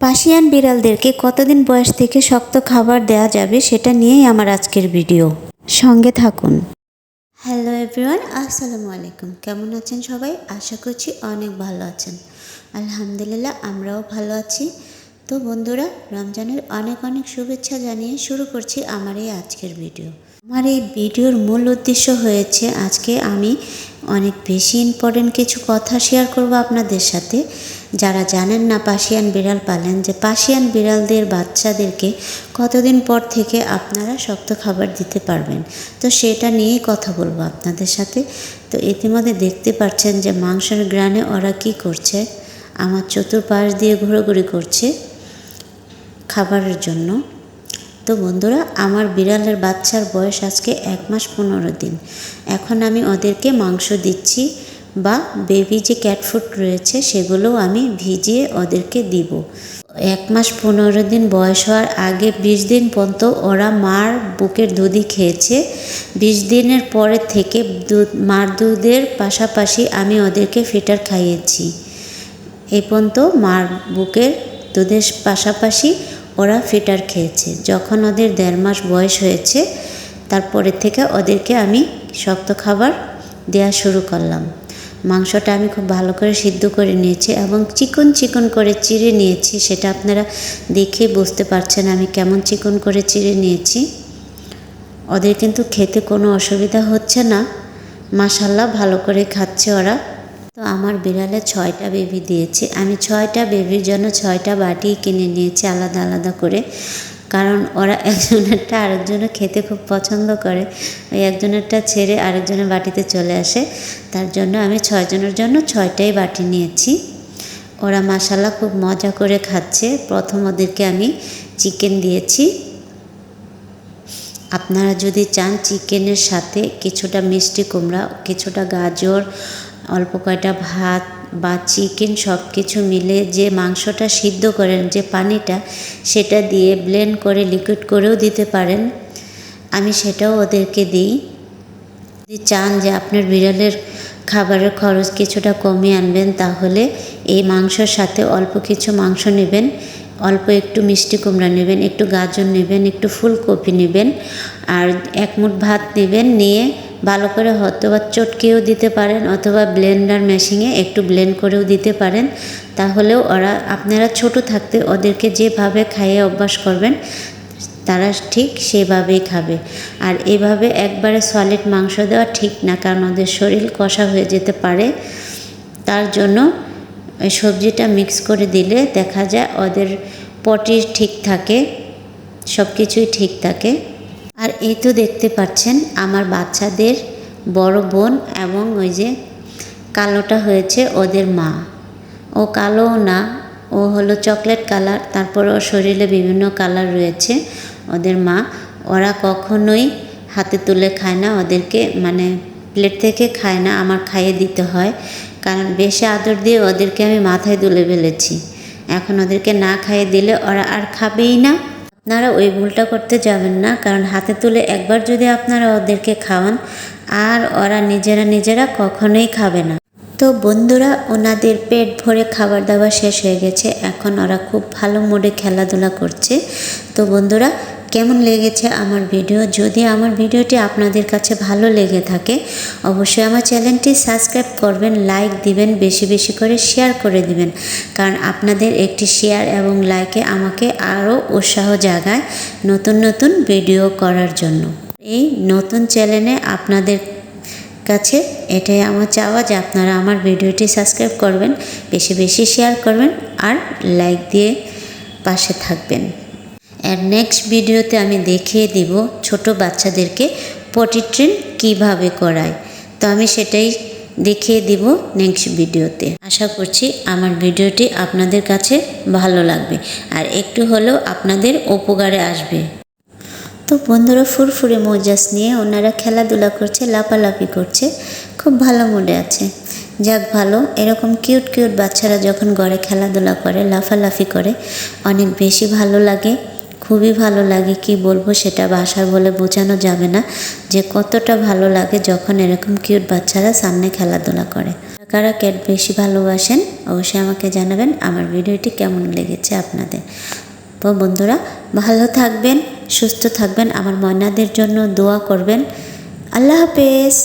Persian বিড়ালদেরকে কতদিন বয়স থেকে শক্ত খাবার দেওয়া যাবে সেটা নিয়েই আমার আজকের ভিডিও। সঙ্গে থাকুন। হ্যালো এভরিওয়ান, আসসালামু আলাইকুম। কেমন আছেন সবাই? আশা করছি অনেক ভালো আছেন। আলহামদুলিল্লাহ, আমরাও ভালো আছি। তো বন্ধুরা, রমজানের অনেক অনেক শুভেচ্ছা জানিয়ে শুরু করছি আমার এই আজকের ভিডিও। আমার এই ভিডিওর মূল উদ্দেশ্য হয়েছে আজকে আমি অনেক বেশি ইম্পর্টেন্ট কিছু কথা শেয়ার করব আপনাদের সাথে। যারা জানেন না পাশিয়ান বিড়াল পালেন, যে পাশিয়ান বিড়ালদের বাচ্চাদেরকে কতদিন পর থেকে আপনারা শক্ত খাবার দিতে পারবেন? তো সেটা নিয়েই কথা বলব আপনাদের সাথে। তো ইতিমধ্যে দেখতে পাচ্ছেন যে মাংসের গ্রানে ওরা কি করছে? আমার চতুর্পাশ দিয়ে ঘোরাঘুরি করছে খাবারের জন্য। তো বন্ধুরা, আমার বিড়ালের বাচ্চার বয়স আজকে এক মাস পনেরো দিন। এখন আমি ওদেরকে মাংস দিচ্ছি। বা বেবি যে ক্যাট ফুড রয়েছে, সেগুলোও আমি ভিজিয়ে ওদেরকে দিব। এক মাস পনেরো দিন বয়স হওয়ার আগে বিশ দিন পর্যন্ত ওরা মার বুকের দুধই খেয়েছে। বিশ দিনের পরে থেকে দুধ, মার দুধের পাশাপাশি আমি ওদেরকে ফিটার খাইয়েছি। এই পর্যন্ত মার বুকের দুধের পাশাপাশি ওরা ফিটার খেয়েছে। যখন ওদের দেড় মাস বয়স হয়েছে, তারপরে থেকে ওদেরকে আমি শক্ত খাবার দেওয়া শুরু করলাম। মাংসটা আমি খুব ভালো করে সিদ্ধ করে নিয়েছি এবং চিকন চিকন করে চিড়ে নিয়েছি, সেটা আপনারা দেখে বুঝতে পারছেন আমি কেমন চিকন করে চিড়ে নিয়েছি। ওদের কিন্তু খেতে কোনো অসুবিধা হচ্ছে না মাসাল্লাহ ভালো করে খাচ্ছে ওরা। তো আমার বিড়ালে ছয়টা বেবি দিয়েছে, আমি ছয়টা বেবির জন্য ছয়টা বাটি কিনে নিয়েছি আলাদা আলাদা করে। কারণ ওরা একজনেরটা আরেকজনের খেতে খুব পছন্দ করে। ওই একজনেরটা ছেড়ে আরেকজনের বাটিতে চলে আসে। তার জন্য আমি ছয়জনের জন্য ছয়টাই বাটি নিয়েছি। ওরা মাসাল্লাহ খুব মজা করে খাচ্ছে। প্রথম ওদেরকে আমি চিকেন দিয়েছি। আপনারা যদি চান চিকেনের সাথে কিছুটা মিষ্টি কুমড়া, কিছুটা গাজর, অল্প কয়টা ভাত বা চিকেন সব কিছু মিলে যে মাংসটা সিদ্ধ করেন, যে পানিটা, সেটা দিয়ে ব্লেন্ড করে লিকুইড করেও দিতে পারেন। আমি সেটাও ওদেরকে দিই। যদি চান যে আপনার বিড়ালের খাবারের খরচ কিছুটা কমিয়ে আনবেন, তাহলে এই মাংসর সাথে অল্প কিছু মাংস নেবেন, অল্প একটু মিষ্টি কুমড়া নেবেন, একটু গাজর নেবেন, একটু ফুলকপি নেবেন, আর এক মুঠ ভাত নেবেন, নিয়ে ভালো করে অথবা চটকেও দিতে পারেন অথবা ব্লেন্ডার মেশিনে একটু ব্লেন্ড করেও দিতে পারেন। তাহলেও ওরা, আপনারা ছোট থাকতে ওদেরকে যেভাবে খাইয়ে অভ্যাস করবেন, তারা ঠিক সেভাবেই খাবে। আর এভাবে একবারে সলিড মাংস দেওয়া ঠিক না, কারণ ওদের শরীর কষা হয়ে যেতে পারে। তার জন্য সবজিটা মিক্স করে দিলে দেখা যায় ওদের পটি ঠিক থাকে সব কিছুই ঠিক থাকে। আর এই তো দেখতে পাচ্ছেন আমার বাচ্চাদের বড় বোন এবং ওই যে কালোটা হয়েছে ওদের মা। ও কালোও না, ও হলো চকলেট কালার, তারপর ওর শরীরে বিভিন্ন কালার রয়েছে ওদের মা। ওরা কখনোই হাতে তুলে খায় না, ওদেরকে মানে প্লেট থেকে খায় না, আমার খাইয়ে দিতে হয়। কারণ বেশি আদর দিয়ে ওদেরকে আমি মাথায় তুলে ফেলেছি। এখন ওদেরকে না খাইয়ে দিলে ওরা আর খাবেই না। আপনারা ওই ভুলটা করতে যাবেন না, কারণ হাতে তুলে একবার যদি আপনারা ওদেরকে খাওয়ান, আর ওরা নিজেরা নিজেরা কখনোই খাবে না। তো বন্ধুরা, ওনাদের পেট ভরে খাবার দাবার শেষ হয়ে গেছে, এখন ওরা খুব ভালো মোডে খেলাধুলা করছে। তো বন্ধুরা কেমন লেগেছে আমার ভিডিও? যদি আমার ভিডিওটি আপনাদের কাছে ভালো লেগে থাকে, অবশ্যই আমার চ্যানেলটি সাবস্ক্রাইব করবেন, লাইক দিবেন, বেশি বেশি করে শেয়ার করে দিবেন। কারণ আপনাদের একটি শেয়ার এবং লাইকে আমাকে আরও উৎসাহ জাগায় নতুন নতুন ভিডিও করার জন্য। এই নতুন চ্যানেলে আপনাদের কাছে এটাই আমার চাওয়া যে আপনারা আমার ভিডিওটি সাবস্ক্রাইব করবেন, বেশি বেশি শেয়ার করবেন আর লাইক দিয়ে পাশে থাকবেন। নেক্সট ভিডিওতে আমি দেখিয়ে দিব ছোট বাচ্চাদেরকে পটি ট্রেন কীভাবে করায়। তো আমি সেটাই দেখিয়ে দিব নেক্সট ভিডিওতে আশা করছি আমার ভিডিওটি আপনাদের কাছে ভালো লাগবে। আর একটু হলেও আপনাদের উপকারে আসবে। তো বন্ধুরা, ফুরফুরে মজাস নিয়ে ওনারা খেলাধুলা করছে লাফালাফি করছে, খুব ভালো মুডে আছে। যাক ভালো, এরকম কিউট কিউট বাচ্চারা যখন ঘরে খেলাধুলা করে, লাফালাফি করে, অনেক বেশি ভালো লাগে। খুবই ভালো লাগে, কি বলব সেটা বাসার বলে বোঝানো যাবে না। যে কতটা ভালো লাগে যখন এরকম কিউট বাচ্চারা সামনে খেলাধুলা করে। কারা ক্যাট বেশি ভালোবাসেন, অবশ্যই আমাকে জানাবেন আমার ভিডিওটি কেমন লেগেছে আপনাদের। তো বন্ধুরা, ভালো থাকবেন, সুস্থ থাকবেন, আমার ময়নাদের জন্য দোয়া করবেন। আল্লাহ হাফেজ।